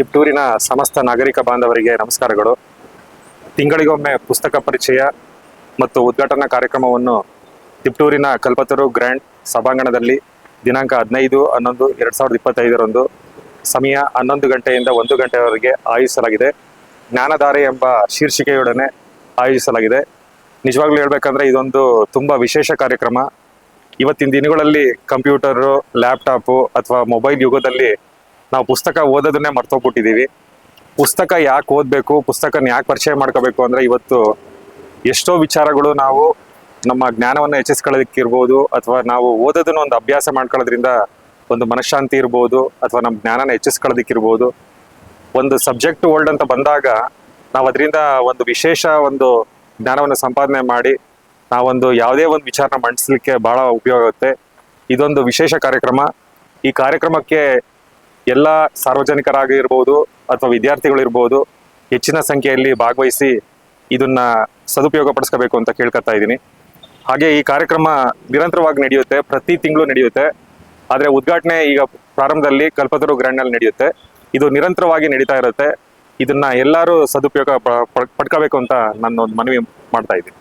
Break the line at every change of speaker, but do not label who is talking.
ತಿಪ್ಟೂರಿನ ಸಮಸ್ತ ನಾಗರಿಕ ಬಾಂಧವರಿಗೆ ನಮಸ್ಕಾರಗಳು. ತಿಂಗಳಿಗೊಮ್ಮೆ ಪುಸ್ತಕ ಪರಿಚಯ ಮತ್ತು ಉದ್ಘಾಟನಾ ಕಾರ್ಯಕ್ರಮವನ್ನು ತಿಪ್ಟೂರಿನ ಕಲ್ಪತರು ಗ್ರ್ಯಾಂಡ್ ಸಭಾಂಗಣದಲ್ಲಿ ದಿನಾಂಕ ಹದಿನೈದು, ಹನ್ನೊಂದು, ಎರಡು ಸಾವಿರದ ಇಪ್ಪತ್ತೈದರಂದು ಸಮಯ ಹನ್ನೊಂದು ಗಂಟೆಯಿಂದ ಒಂದು ಗಂಟೆಯವರೆಗೆ ಆಯೋಜಿಸಲಾಗಿದೆ. ಜ್ಞಾನಧಾರೆ ಎಂಬ ಶೀರ್ಷಿಕೆಯೊಡನೆ ಆಯೋಜಿಸಲಾಗಿದೆ. ನಿಜವಾಗ್ಲೂ ಹೇಳ್ಬೇಕಂದ್ರೆ ಇದೊಂದು ತುಂಬ ವಿಶೇಷ ಕಾರ್ಯಕ್ರಮ. ಇವತ್ತಿನ ದಿನಗಳಲ್ಲಿ ಕಂಪ್ಯೂಟರು, ಲ್ಯಾಪ್ಟಾಪು ಅಥವಾ ಮೊಬೈಲ್ ಯುಗದಲ್ಲಿ ನಾವು ಪುಸ್ತಕ ಓದೋದನ್ನೇ ಮರ್ತೋಗ್ಬಿಟ್ಟಿದ್ದೀವಿ ಪುಸ್ತಕ ಯಾಕೆ ಓದಬೇಕು? ಪುಸ್ತಕನ ಯಾಕೆ ಪರಿಚಯ ಮಾಡ್ಕೋಬೇಕು ಅಂದರೆ ಇವತ್ತು ಎಷ್ಟೋ ವಿಚಾರಗಳು ನಾವು ನಮ್ಮ ಜ್ಞಾನವನ್ನು ಹೆಚ್ಚಿಸ್ಕೊಳ್ಳೋದಕ್ಕಿರ್ಬೋದು ಅಥವಾ ನಾವು ಓದೋದನ್ನ ಒಂದು ಅಭ್ಯಾಸ ಮಾಡ್ಕೊಳ್ಳೋದ್ರಿಂದ ಒಂದು ಮನಃಶಾಂತಿ ಇರ್ಬೋದು ಅಥವಾ ನಮ್ಮ ಜ್ಞಾನನ ಹೆಚ್ಚಿಸ್ಕೊಳ್ಳೋದಕ್ಕಿರ್ಬೋದು. ಒಂದು ಸಬ್ಜೆಕ್ಟ್ ಓಲ್ಡ್ ಅಂತ ಬಂದಾಗ ನಾವು ಅದರಿಂದ ಒಂದು ವಿಶೇಷ ಒಂದು ಜ್ಞಾನವನ್ನು ಸಂಪಾದನೆ ಮಾಡಿ ನಾವೊಂದು ಯಾವುದೇ ಒಂದು ವಿಚಾರನ ಮಂಡಿಸ್ಲಿಕ್ಕೆ ಭಾಳ ಉಪಯೋಗ ಆಗುತ್ತೆ. ಇದೊಂದು ವಿಶೇಷ ಕಾರ್ಯಕ್ರಮ. ಈ ಕಾರ್ಯಕ್ರಮಕ್ಕೆ ಎಲ್ಲ ಸಾರ್ವಜನಿಕರಾಗಿರ್ಬೋದು ಅಥವಾ ವಿದ್ಯಾರ್ಥಿಗಳಿರ್ಬೋದು ಹೆಚ್ಚಿನ ಸಂಖ್ಯೆಯಲ್ಲಿ ಭಾಗವಹಿಸಿ ಇದನ್ನ ಸದುಪಯೋಗ ಪಡಿಸ್ಕೋಬೇಕು ಅಂತ ಕೇಳ್ಕೊತಾ ಇದ್ದೀನಿ. ಹಾಗೆ ಈ ಕಾರ್ಯಕ್ರಮ ನಿರಂತರವಾಗಿ ನಡೆಯುತ್ತೆ, ಪ್ರತಿ ತಿಂಗಳು ನಡೆಯುತ್ತೆ. ಆದರೆ ಉದ್ಘಾಟನೆ ಈಗ ಪ್ರಾರಂಭದಲ್ಲಿ ಕಲ್ಪತರು ಗ್ರ್ಯಾಂಡ್ನಲ್ಲಿ ನಡೆಯುತ್ತೆ. ಇದು ನಿರಂತರವಾಗಿ ನಡೀತಾ ಇರುತ್ತೆ. ಇದನ್ನ ಎಲ್ಲರೂ ಸದುಪಯೋಗ ಪಡ್ಕೋಬೇಕು ಅಂತ ನಾನು ಒಂದು ಮನವಿ ಮಾಡ್ತಾ ಇದ್ದೀನಿ.